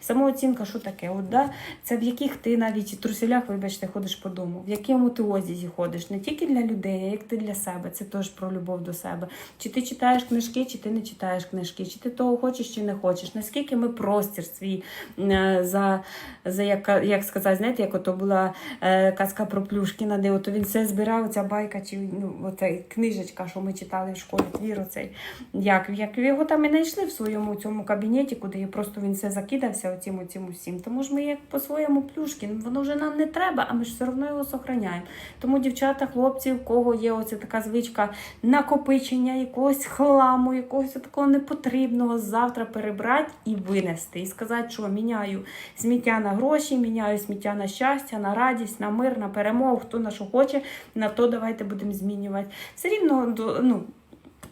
Самооцінка, що таке? От, да? Це в яких ти навіть труселях, вибачте, ходиш по дому, в якому ти одязі ходиш, не тільки для людей, а як ти для себе. Це теж про любов до себе. Чи ти читаєш книжки, чи ти не читаєш книжки, чи ти того хочеш, чи не хочеш. Наскільки ми простір свій е, за, за як, як сказати, знаєте, як ото була е, казка про Плюшкіна, де ото він все збирав, ця байка, чи ну, оця книжечка, що ми читали в школі, твір оцей. Як, як його там і знайшли в своєму цьому кабінеті, куди просто він все закидався оцім, оцім усім. Тому ж ми як по-своєму Плюшкін, воно вже нам не треба, а ми ж все одно його сохраняємо. Тому дівчата, хлопці, в кого є оця така звичка накопичення якогось хламу, якогось такого непотрібного, завтра перебрати і винести. І сказати, що міняю сміття на гроші, міняю сміття на щастя, на радість, на мир, на перемогу, хто на що хоче, на то давайте будемо змінювати. Все рівно, ну,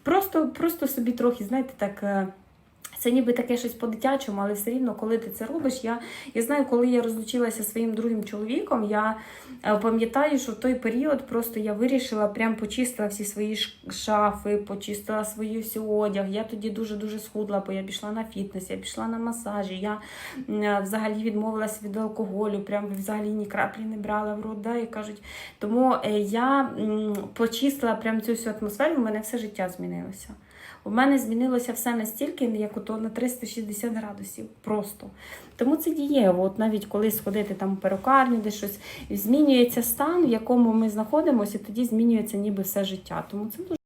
просто, просто собі трохи, знаєте, так. Це ніби таке щось по-дитячому, але все рівно, коли ти це робиш, я, я знаю, коли я розлучилася зі своїм другим чоловіком, я е, пам'ятаю, що в той період просто я вирішила, прям почистила всі свої шафи, почистила свої всі одяг. Я тоді дуже-дуже схудла, бо я пішла на фітнес, я пішла на масажі, я е, взагалі відмовилась від алкоголю, прям взагалі ні краплі не брала в рот, да, і кажуть. Тому е, я почистила прям цю всю атмосферу, в мене все життя змінилося. У мене змінилося все настільки, як ото на 360 градусів. Просто. Тому це дієво. От навіть коли сходити там у перукарню, де щось змінюється стан, в якому ми знаходимося, і тоді змінюється ніби все життя. Тому це дуже.